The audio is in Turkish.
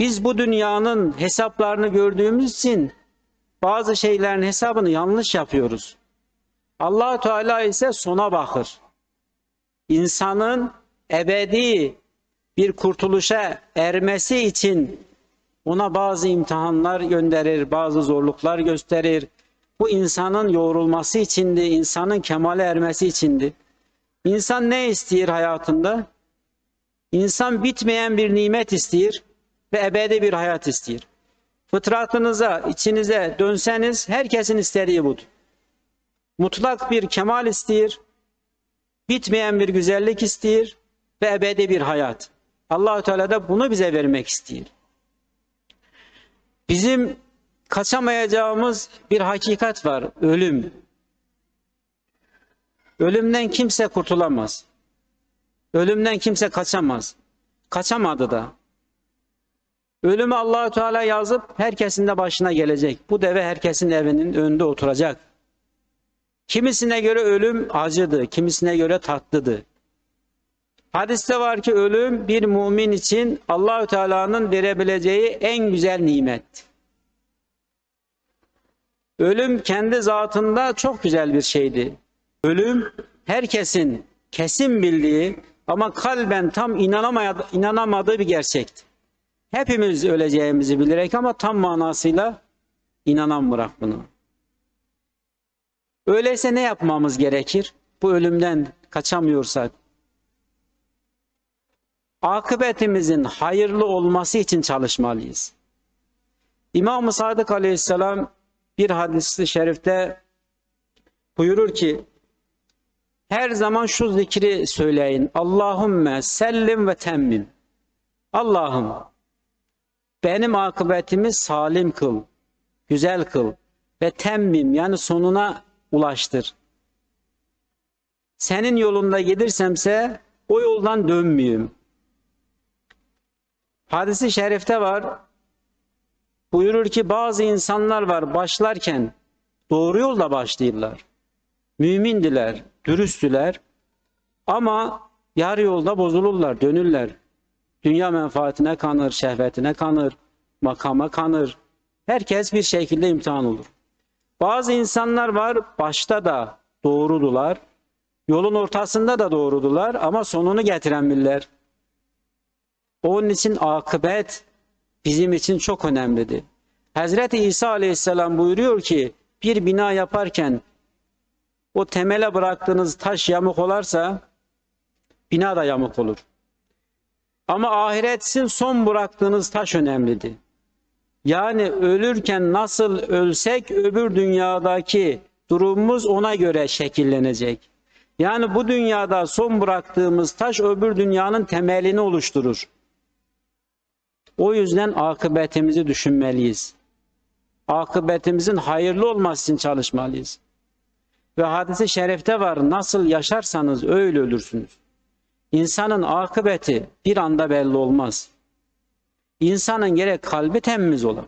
Biz bu dünyanın hesaplarını gördüğümüz için bazı şeylerin hesabını yanlış yapıyoruz. allah Teala ise sona bakır. İnsanın ebedi bir kurtuluşa ermesi için ona bazı imtihanlar gönderir, bazı zorluklar gösterir. Bu insanın yoğrulması içindi, insanın kemale ermesi içindi. İnsan ne istiyor hayatında? İnsan bitmeyen bir nimet istiyor ve ebedi bir hayat istiyor. Fıtratınıza, içinize dönseniz herkesin istediği budur. Mutlak bir kemal istiyor, bitmeyen bir güzellik istiyor ve ebedi bir hayat. allah Teala da bunu bize vermek istiyor. Bizim kaçamayacağımız bir hakikat var, ölüm. Ölümden kimse kurtulamaz. Ölümden kimse kaçamaz. Kaçamadı da. Ölümü Allahu Teala yazıp herkesin de başına gelecek. Bu deve herkesin evinin önünde oturacak. Kimisine göre ölüm acıdı, kimisine göre tatlıdı. Hadiste var ki ölüm bir mümin için Allahü Teala'nın verebileceği en güzel nimet. Ölüm kendi zatında çok güzel bir şeydi. Ölüm herkesin kesin bildiği ama kalben tam inanamadı, inanamadığı bir gerçekti. Hepimiz öleceğimizi bilerek ama tam manasıyla inanan bırak bunu. Öyleyse ne yapmamız gerekir? Bu ölümden kaçamıyorsak. Akıbetimizin hayırlı olması için çalışmalıyız. İmam-ı Sadık Aleyhisselam bir hadis-i şerifte buyurur ki her zaman şu zikri söyleyin. Allahümme sellim ve temmim. Allah'ım benim akıbetimi salim kıl, güzel kıl ve temmim yani sonuna ulaştır. Senin yolunda gidersemse o yoldan dönmeyeyim. Hadisi şerifte var. Buyurur ki bazı insanlar var başlarken doğru yolda başlayırlar. Mümindiler, dürüsttüler ama yarı yolda bozulurlar, dönürler. Dünya menfaatine kanır, şehvetine kanır, makama kanır. Herkes bir şekilde imtihan olur. Bazı insanlar var başta da doğrudular. Yolun ortasında da doğrudular ama sonunu getiren biller. Onun için akıbet bizim için çok önemlidir. Hazreti İsa Aleyhisselam buyuruyor ki bir bina yaparken o temele bıraktığınız taş yamuk olarsa bina da yamuk olur. Ama ahiretsin son bıraktığınız taş önemlidir. Yani ölürken nasıl ölsek öbür dünyadaki durumumuz ona göre şekillenecek. Yani bu dünyada son bıraktığımız taş öbür dünyanın temelini oluşturur. O yüzden akıbetimizi düşünmeliyiz. Akıbetimizin hayırlı olması için çalışmalıyız. Ve hadisi şerifte var nasıl yaşarsanız öyle ölürsünüz. İnsanın akıbeti bir anda belli olmaz. İnsanın gerek kalbi temiz olan,